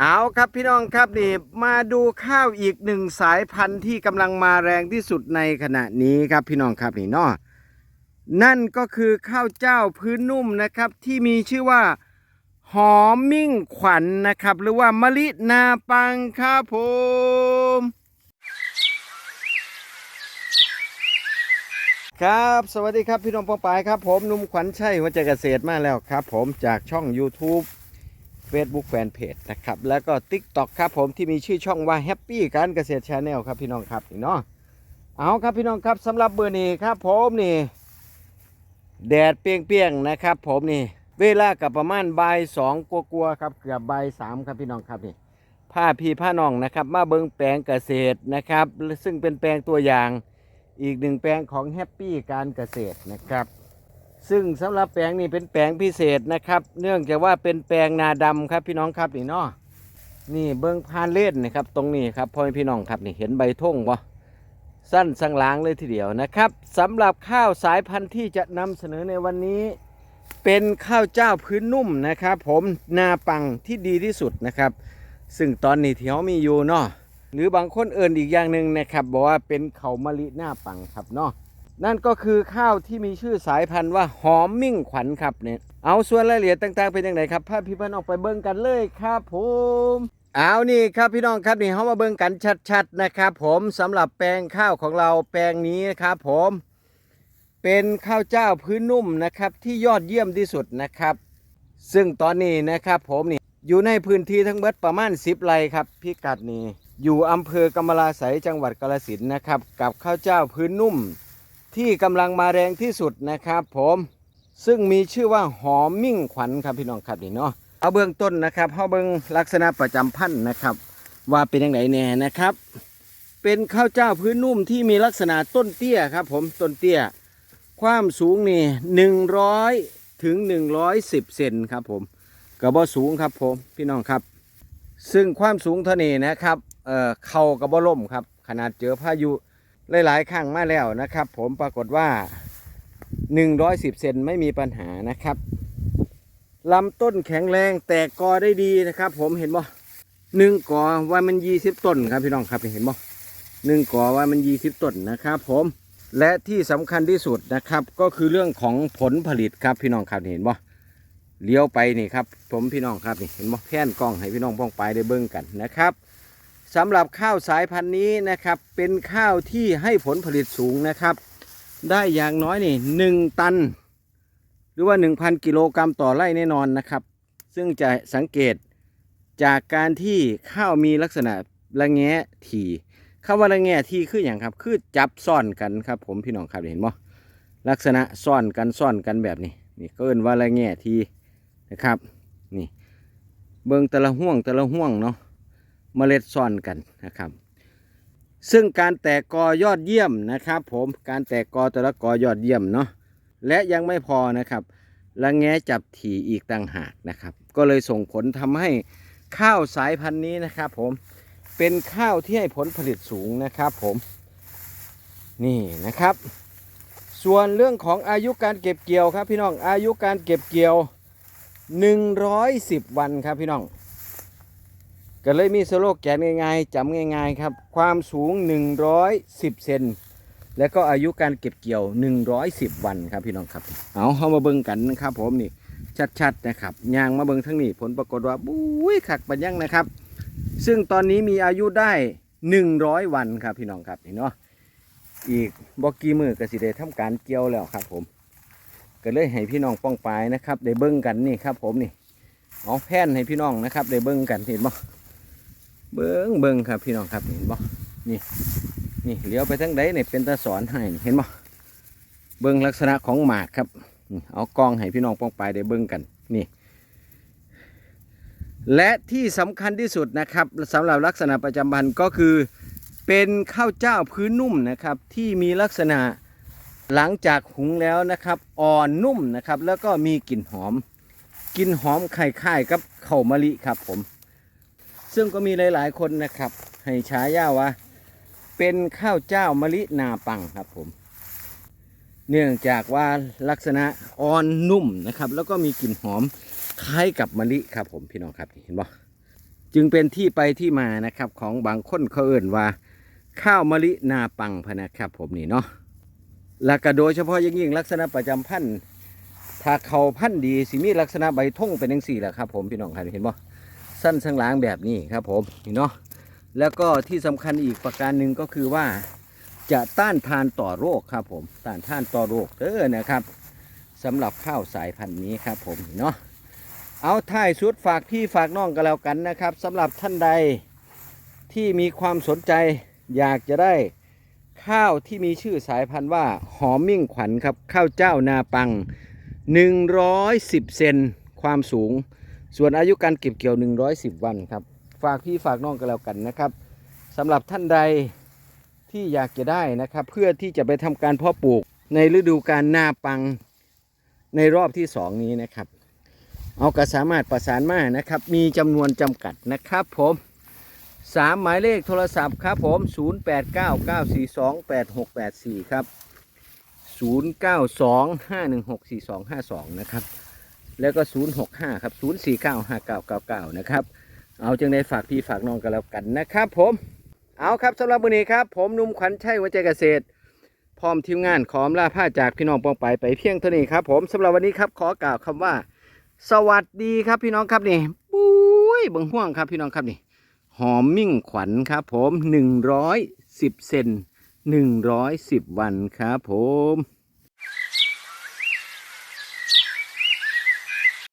เอาครับพี่น้องครับนี่มาดูข้าวอีกหนึ่งสายพันธุ์ที่กำลังมาแรงที่สุดในขณะนี้ครับพี่น้องครับนี่เนาะนั่นก็คือข้าวเจ้าพื้นนุ่มนะครับที่มีชื่อว่าหอมมิ่งขวัญนนะครับ หรือว่ามะลินาปังครับผมครับสวัสดีครับพี่น้องปองปายครับผมนุ่มขวัญชัยหัวใจเกษตรมาแล้วครับ ผมจากช่อง YouTube Facebook Fanpage นะครับ แล้วก็ TikTok ครับผมที่มีชื่อช่องว่า Happy การเกษตร Channel ครับพี่น้องครับนี่เนาะเอาครับพี่น้องครับสำหรับเบอร์นี้ครับผมนี่แดดเปรียงๆนะครับ ผมนี่เวลากับประมาณบ่ายสองกลัวๆครับเกือบบ่ายสามครับพี่น้องครับนี่ผ้าพี่ผ้าน้องนะครับมาเบิงแปลงเกษตรนะครับ ซึ่งเป็นแปลงตัวอย่างอีกหนึ่งแปลงของแฮปปี้การเกษตรนะครับ ซึ่งสำหรับแปลงนี้เป็นแปลงพิเศษนะครับ เนื่องจากว่าเป็นแปลงนาดำครับพี่น้องครับนี่เนาะนี่เบิ้งพานเล่นนะครับ ตรงนี้ครับพ่อพี่น้องครับนี่เห็นใบท่งบ่สั้นสังลางเลยทีเดียวนะครับสำหรับข้าวสายพันธุ์ที่จะนำเสนอในวันนี้ เป็นข้าวเจ้าพื้นนุ่มนะครับ ผมนาปังที่ดีที่สุดนะครับ ซึ่งตอนนี้ที่เขามีอยู่เนาะหรือบางคนเอิ่นอีกอย่างหนึ่งนะครับ บอกว่าเป็นเขามะลิหน้าปังครับเนาะ นั่นก็คือข้าวที่มีชื่อสายพันธุ์ว่าหอมมิ่งขวัญครับเนี่ยเอาส่วนรายละเอียดต่างๆเป็นยังไงครับพาพี่พี่น้องไปเบิ่งกันเลยครับผมเอานี่ครับพี่น้องครับนี่เขามาเบิ่งกันชัดๆนะครับผมสำหรับแปลงข้าวของเราแปลงนี้นะครับผมเป็นข้าวเจ้าพื้นนุ่มนะครับที่ยอดเยี่ยมที่สุดนะครับ ซึ่งตอนนี้นะครับผมนี่อยู่ในพื้นที่ทั้งเบิดประมาณ10ไร่ครับพิกัดนี้อยู่อำเภอกำมะลาไสยจังหวัดกาฬสินนะครับกับข้าวเจ้าพื้นนุ่ม ที่กำลังมาแรงที่สุดนะครับ ผมซึ่งมีชื่อว่าหอมมิ่งขวัญครับพี่น้องครับนี่เนาะเอาเบื้องต้นนะครับเอาเบื้องลักษณะประจำพันธุ์นะครับ ว่าเป็นอยังไงแน่นะครับ เป็นข้าวเจ้าพื้นนุ่มที่มีลักษณะต้นเตี้ยครับ ผมต้นเตี้ย ความสูงนี่หนึ่งร้อยถึงหนึ่งร้อยสิบเซนครับผมกระบอสูงครับผมพี่น้องครับ ซึ่งความสูงเท่านี้นะครับเอ่อเข่ากระบอล่มครับ ขนาดเจอพายุ หลายๆครั้งมาแล้วนะครับ ผมปรากฏว่า 110เซนไม่มีปัญหานะครับลำต้นแข็งแรงแตกกอได้ดีนะครับ ผมเห็นบ่หนึ่งกอว่ามัน20ต้นครับพี่น้องครับเห็นบ่หนึ่งกอว่ามัน20ต้นนะครับ ผมและที่สำคัญที่สุดนะครับ ก็คือเรื่องของผลผลิตครับพี่น้องครับเห็นบ่เลี้ยวไปนี่ครับ ผมพี่น้องครับนี่เห็นบ่แผ่นกล้องให้พี่น้องป้องไปได้เบิ่งกันนะครับ สำหรับข้าวสายพันธุ์นี้นะครับ เป็นข้าวที่ให้ผลผลิตสูงนะครับ ได้อย่างน้อยนี่หนึ่งตัน หรือว่า 1,000 กิโลกรัมต่อไร่แน่นอนนะครับ ซึ่งจะสังเกตจากการที่ข้าวมีลักษณะระแงะถี่คำว่าระแงะที่คืออย่างครับ คือจับซ่อนกันครับ ผมพี่น้องครับเห็นบ่ลักษณะซ่อนกันซ่อนกันแบบนี้นี่ก็เอิ้นว่าระแงะทีนะครับ นี่ เบิงแต่ละห่วงแต่ละห่วงเนาะ เมล็ดซ่อนกันนะครับ ซึ่งการแตกกอยอดเยี่ยมนะครับ ผมการแตกกอแต่ละกอยอดเยี่ยมเนาะและยังไม่พอนะครับละแงจับถี่อีกต่างหากนะครับ ก็เลยส่งผลทำให้ข้าวสายพันธุ์นี้นะครับ ผมเป็นข้าวที่ให้ผลผลิตสูงนะครับ ผมนี่นะครับ ส่วนเรื่องของอายุการเก็บเกี่ยวครับพี่น้องอายุการเก็บเกี่ยว 110 วันครับพี่น้อง ก็เลยมีสโลแกนง่ายๆจำง่ายๆครับ ความสูง 110 เซนแล้วก็อายุการเก็บเกี่ยว 110 วันครับพี่น้องครับ เอาเข้ามาเบิ่งกันนะครับ ผมนี่ชัดๆนะครับยางมาเบิ่งทั้งนี้ผลปรากฏว่าบุ้ยขักปัญญังนะครับ ซึ่งตอนนี้มีอายุได้ 100 วันครับพี่น้องครับนี่เนาะอีกบอกกี่มือก็สิได้ทำการเกี่ยวแล้วครับผมก็เลยให้พี่น้องป้องปายนะครับ ได้เบิ่งกันนี่ครับ ผมนี่เอาแผ่นให้พี่น้องนะครับ ได้เบิ่งกันเห็นบ่ เบิ้งเบิ้งครับพี่น้องครับเห็นบ่นี่นี่เลี้ยวไปทั้งใดเนี่ยเป็นตาสอนให้เห็นบ่เบิ้งลักษณะของหมากครับ เอากล้องให้พี่น้องป้องไปได้เบิ้งกันนี่และที่สำคัญที่สุดนะครับสำหรับลักษณะประจำพันธุ์ก็คือเป็นข้าวเจ้าพื้นนุ่มนะครับที่มีลักษณะหลังจากหุงแล้วนะครับอ่อนนุ่มนะครับแล้วก็มีกลิ่นหอมกลิ่นหอมคล้ายๆกับข้าวมะลิครับผม ซึ่งก็มีหลาย ๆ คนนะครับ ให้ฉายาว่า เป็นข้าวเจ้ามะลินาปังครับผม เนื่องจากว่าลักษณะอ่อนนุ่มนะครับ แล้วก็มีกลิ่นหอมคล้ายกับมะลิครับผมพี่น้องครับเห็นบ่จึงเป็นที่ไปที่มานะครับของบางคนเขาเอ่นว่า ข้าวมะลินาปังพะนะครับ ผมนี่เนาะและก็โดยเฉพาะอย่างยิ่งลักษณะประจำพันธุ์ถ้าเขาพันธุ์ดีสิมีลักษณะใบท่งเป็นยังสี่แหละครับ ผมพี่น้องครับเห็นบ่ สั้นสังหลางแบบนี้ครับผมนี่เนาะแล้วก็ที่สำคัญอีกประการหนึ่งก็คือว่าจะต้านทานต่อโรคครับผมต้านทานต่อโรคเด้อนะครับสำหรับข้าวสายพันธุ์นี้ครับผมเนาะเอาท้ายสุดฝากพี่ฝากน้องกันแล้วกันนะครับสำหรับท่านใดที่มีความสนใจอยากจะได้ข้าวที่มีชื่อสายพันธุ์ว่าหอมมิ่งขวัญครับข้าวเจ้านาปัง 110 เซนความสูง ส่วนอายุการเก็บเกี่ยว 110 วันครับ ฝากพี่ฝากน้องกันแล้วกันนะครับสำหรับท่านใดที่อยากจะได้นะครับ เพื่อที่จะไปทำการเพาะปลูกในฤดูการนาปังในรอบที่สองนี้นะครับ เอาก็สามารถประสานมานะครับ มีจำนวนจำกัดนะครับผมสามหมายเลขโทรศัพท์ครับผม 0899428684 ครับ 0925164252 นะครับ แล้วก็ 065 ครับ 0495999 นะครับ เอาจึงได้ฝากพี่ฝากน้องกันแล้วกันนะครับผม เอาครับสำหรับวันนี้ครับ ผมนุ่มขวัญชัยหัวใจเกษตร พร้อมทีมงานขอมลาผ้าจากพี่น้องปองไปไปเพียงเท่านี้ครับ ผมสำหรับวันนี้ครับขอกล่าวคำว่า สวัสดีครับพี่น้องครับนี่ปุ้ยบังห่วงครับพี่น้องครับนี่ หอมมิ่งขวัญครับ ผม 110 เซน110 วันครับผม